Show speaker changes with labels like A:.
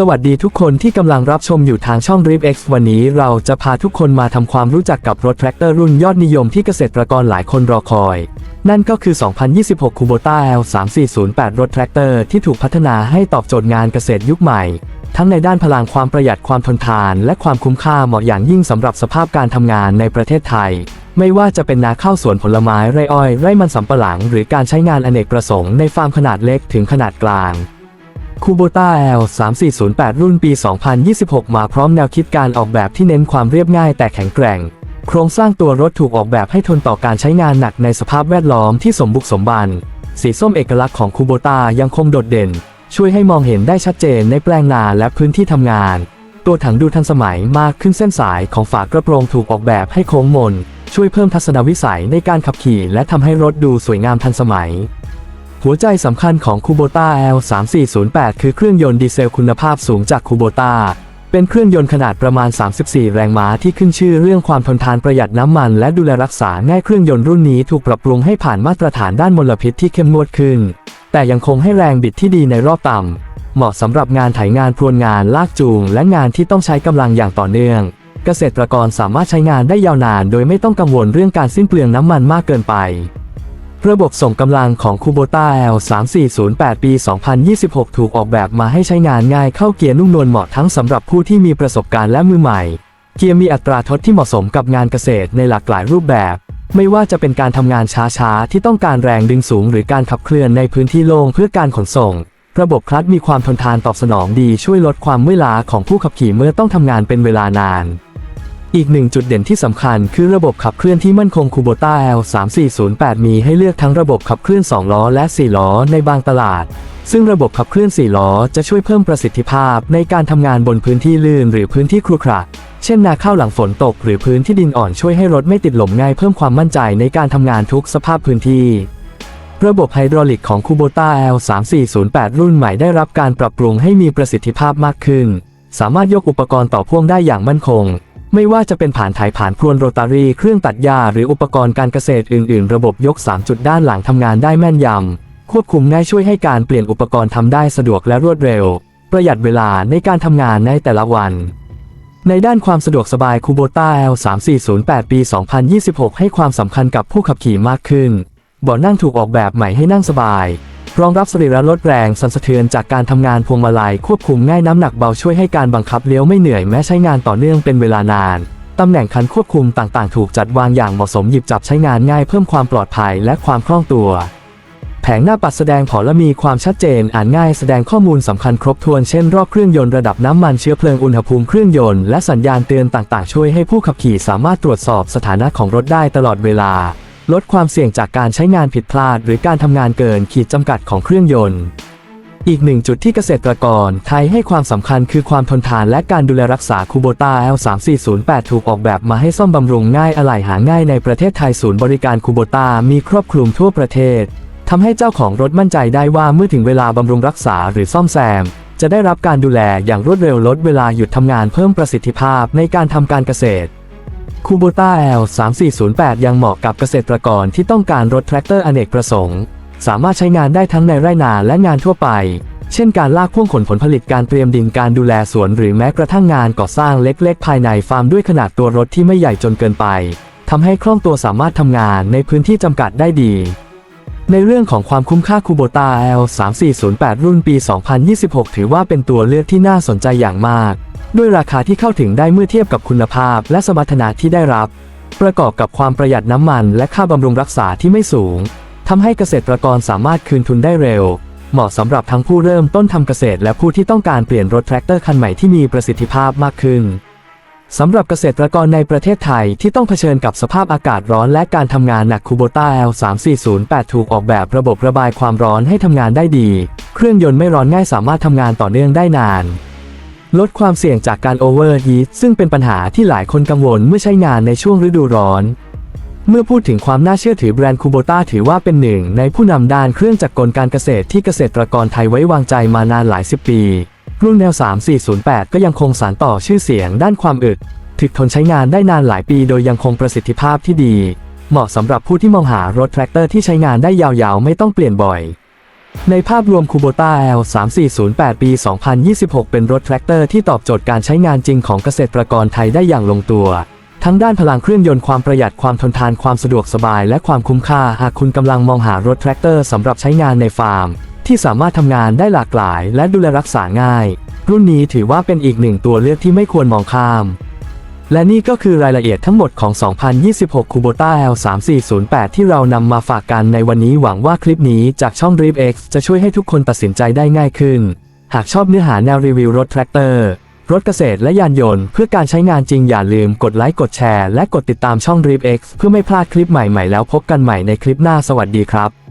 A: สวัสดีทุกคนที่กำลังรับชมอยู่ทางช่อง r i p X วันนี้เราจะพาทุกคนมาทำความรู้จักกับรถแทรกเตอร์รุ่นยอดนิยมที่เกษตรกรหลายคนรอคอย นั่นก็คือ 2026 Kubota L3408 รถแทรกเตอร์ที่ถูกพัฒนาให้ตอบโจทย์งานเกษตรยุคใหม่ ทั้งในด้านพลังความประหยัดความทนทาน และความคุ้มค่าเหมาะอย่างยิ่งสำหรับสภาพการทำงานในประเทศไทย ไม่ว่าจะเป็นนาข้าวสวนผลไม้ไร่อ้อยไร่มันสำปะหลัง หรือการใช้งานอเนกประสงค์ในฟาร์มขนาดเล็กถึงขนาดกลาง คูโบต้า L 3408 รุ่นปี 2026 มาพร้อมแนวคิดการออกแบบที่เน้นความเรียบง่ายแต่แข็งแกร่ง โครงสร้างตัวรถถูกออกแบบให้ทนต่อการใช้งานหนักในสภาพแวดล้อมที่สมบุกสมบัน สีส้มเอกลักษณ์ของคูโบต้ายังคงโดดเด่น ช่วยให้มองเห็นได้ชัดเจนในแปลงนาและพื้นที่ทำงาน ตัวถังดูทันสมัยมากขึ้นเส้นสายของฝากระโปรงถูกออกแบบให้โค้งมน ช่วยเพิ่มทัศนวิสัยในการขับขี่ และทำให้รถดูสวยงามทันสมัย หัวใจสำคัญของ Kubota L3408 คือเครื่องยนต์ดีเซลคุณภาพสูงจาก Kubota เป็นเครื่องยนต์ขนาดประมาณ 34 แรงม้าที่ขึ้นชื่อเรื่องความทนทานประหยัดน้ำมันและดูแลรักษาง่ายเครื่องยนต์รุ่นนี้ถูกปรับปรุงให้ผ่านมาตรฐานด้านมลพิษที่เข้มงวดขึ้น แต่ยังคงให้แรงบิดที่ดีในรอบต่ำ เหมาะสำหรับงานไถงานพรวนงานลากจูง และงานที่ต้องใช้กำลังอย่างต่อเนื่อง เกษตรกรสามารถใช้งานได้ยาวนาน โดยไม่ต้องกังวลเรื่องการสิ้นเปลืองน้ำมันมากเกินไป ระบบส่งกำลังของ Kubota L3408 ปี 2026 ถูกออกแบบมาให้ใช้งานง่ายเข้าเกียร์นุ่มนวลเหมาะทั้งสำหรับผู้ที่มีประสบการณ์และมือใหม่ เกียร์มีอัตราทดที่เหมาะสมกับงานเกษตรในหลากหลายรูปแบบ ไม่ว่าจะเป็นการทำงานช้าๆ ที่ต้องการแรงดึงสูง หรือการขับเคลื่อนในพื้นที่โล่งเพื่อการขนส่ง ระบบคลัตช์มีความทนทานตอบสนองดีช่วยลดความเมื่อยล้าของผู้ขับขี่เมื่อต้องทำงานเป็นเวลานาน อีกหนึ่งจุดเด่นที่สำคัญคือระบบขับเคลื่อนที่มั่นคง Kubota L3408 มีให้เลือกทั้งระบบขับเคลื่อน 2 ล้อและ 4 ล้อในบางตลาด ซึ่งระบบขับเคลื่อน 4 ล้อจะช่วยเพิ่มประสิทธิภาพในการทำงานบนพื้นที่ลื่นหรือพื้นที่ครุขระเช่นนาข้าวหลังฝนตกหรือพื้นที่ดินอ่อนช่วยให้รถไม่ติดหล่มง่ายเพิ่มความมั่นใจในการทำงานทุกสภาพพื้นที่ ระบบไฮดรอลิกของ Kubota L3408 รุ่นใหม่ได้รับการปรับปรุงให้มีประสิทธิภาพมากขึ้น สามารถยกอุปกรณ์ต่อพ่วงได้อย่างมั่นคง ไม่ว่าจะเป็นผ่านถ่ายผ่านพรวนโรตารีเครื่องตัดหญ้าหรืออุปกรณ์การเกษตรอื่น ๆ ระบบยก 3 จุดด้านหลังทำงานได้แม่นยำ ควบคุมง่ายช่วยให้การเปลี่ยนอุปกรณ์ทำได้สะดวกและรวดเร็ว ประหยัดเวลาในการทำงานในแต่ละวัน ในด้านความสะดวกสบาย Kubota L3408 ปี 2026 ให้ความสำคัญกับผู้ขับขี่มากขึ้นเบาะนั่งถูกออกแบบใหม่ให้นั่งสบาย รองรับสรีระลดแรงสั่นสะเทือนจากการทำงานพวงมาลัยควบคุมง่ายน้ำหนักเบาช่วยให้การบังคับเลี้ยวไม่เหนื่อยแม้ใช้งานต่อเนื่องเป็นเวลานานตำแหน่งคันควบคุมต่างๆ ถูกจัดวางอย่างเหมาะสมหยิบจับใช้งานง่ายเพิ่มความปลอดภัยและความคล่องตัว แผงหน้าปัดแสดงผลและมีความชัดเจนอ่านง่ายแสดงข้อมูลสำคัญครบถ้วนเช่นรอบเครื่องยนต์ระดับน้ำมันเชื้อเพลิงอุณหภูมิเครื่องยนต์และสัญญาณเตือนต่างๆ ช่วยให้ผู้ขับขี่สามารถตรวจสอบสถานะของรถได้ตลอดเวลา ลดความเสี่ยงจากการใช้งานผิดพลาด หรือการทำงานเกินขีดจำกัดของเครื่องยนต์ อีกหนึ่งจุดที่เกษตรกรไทยให้ความสำคัญคือความทนทานและการดูแลรักษาคูโบต้า L3408 ถูกออกแบบมาให้ซ่อมบำรุงง่ายอะไหล่หาง่ายในประเทศไทยศูนย์บริการคูโบต้ามีครอบคลุมทั่วประเทศทำให้เจ้าของรถมั่นใจได้ว่าเมื่อถึงเวลาบำรุงรักษาหรือซ่อมแซม จะได้รับการดูแลอย่างรวดเร็วลดเวลาหยุดทำงานเพิ่มประสิทธิภาพในการทำการเกษตร คูโบต้า L3408 ยังเหมาะกับเกษตรกรที่ต้องการรถแทรกเตอร์อเนกประสงค์ สามารถใช้งานได้ทั้งในไร่นาและงานทั่วไป เช่นการลากพ่วงขนผลผลิตการเตรียมดินการดูแลสวน หรือแม้กระทั่งงานก่อสร้างเล็กๆ ภายในฟาร์มด้วยขนาดตัวรถที่ไม่ใหญ่จนเกินไปทำให้คล่องตัวสามารถทำงานในพื้นที่จำกัดได้ดี ในเรื่องของความคุ้มค่าคูโบต้า L3408 รุ่นปี 2026 ถือว่าเป็นตัวเลือกที่น่าสนใจอย่างมาก ด้วยราคาที่เข้าถึงได้เมื่อเทียบกับคุณภาพและสมรรถนะที่ได้รับ ประกอบกับความประหยัดน้ำมันและค่าบำรุงรักษาที่ไม่สูงทำให้เกษตรกรสามารถคืนทุนได้เร็ว เหมาะสำหรับทั้งผู้เริ่มต้นทำเกษตรและผู้ที่ต้องการเปลี่ยนรถแทรกเตอร์คันใหม่ที่มีประสิทธิภาพมากขึ้นสำหรับเกษตรกรในประเทศไทยที่ต้องเผชิญกับสภาพอากาศร้อนและการทำงานหนักคูโบต้า L3408 ถูกออกแบบระบบระบายความร้อนให้ทำงานได้ดี เครื่องยนต์ไม่ร้อนง่ายสามารถทำงานต่อเนื่องได้นาน ลดความเสี่ยงจากการโอเวอร์ฮีทซึ่งเป็นปัญหาที่หลายคนกังวลเมื่อใช้งานในช่วงฤดูร้อน เมื่อพูดถึงความน่าเชื่อถือแบรนด์คูโบต้าถือว่าเป็นหนึ่ง ในผู้นำด้านเครื่องจักรกลการเกษตรที่เกษตรกรไทยไว้วางใจมานานหลายสิบปี รุ่นแนว 3408 ก็ยังคงสานต่อชื่อเสียงด้านความอึดถึกทนใช้งานได้นานหลายปีโดยยังคงประสิทธิภาพที่ดี เหมาะสำหรับผู้ที่มองหารถแทรกเตอร์ที่ใช้งานได้ยาวๆ ไม่ต้องเปลี่ยนบ่อย ในภาพรวม Kubota L 3408 ปี 2026 เป็นรถแทรกเตอร์ที่ตอบโจทย์การใช้งานจริงของเกษตรกรไทยได้อย่างลงตัว ทั้งด้านพลังเครื่องยนต์ความประหยัดความทนทานความสะดวกสบายและความคุ้มค่า หากคุณกำลังมองหารถแทรกเตอร์สำหรับใช้งานในฟาร์ม ที่สามารถทำงานได้หลากหลาย และดูแลรักษาง่าย รุ่นนี้ถือว่าเป็นอีกหนึ่งตัวเลือกที่ไม่ควรมองข้าม และนี่ก็คือรายละเอียดทั้งหมดของ 2026 Kubota L 3408 ที่เรานำมาฝากกันในวันนี้หวังว่าคลิปนี้จากช่อง Drip X จะช่วยให้ทุกคนตัดสินใจได้ง่ายขึ้น หากชอบเนื้อหาแนวรีวิวรถแทรกเตอร์ รถเกษตรและยานยนต์เพื่อการใช้งานจริงอย่าลืมกดไลค์กดแชร์และกดติดตามช่อง Drip X เพื่อไม่พลาดคลิปใหม่ๆแล้วพบกันใหม่ในคลิปหน้าสวัสดีครับ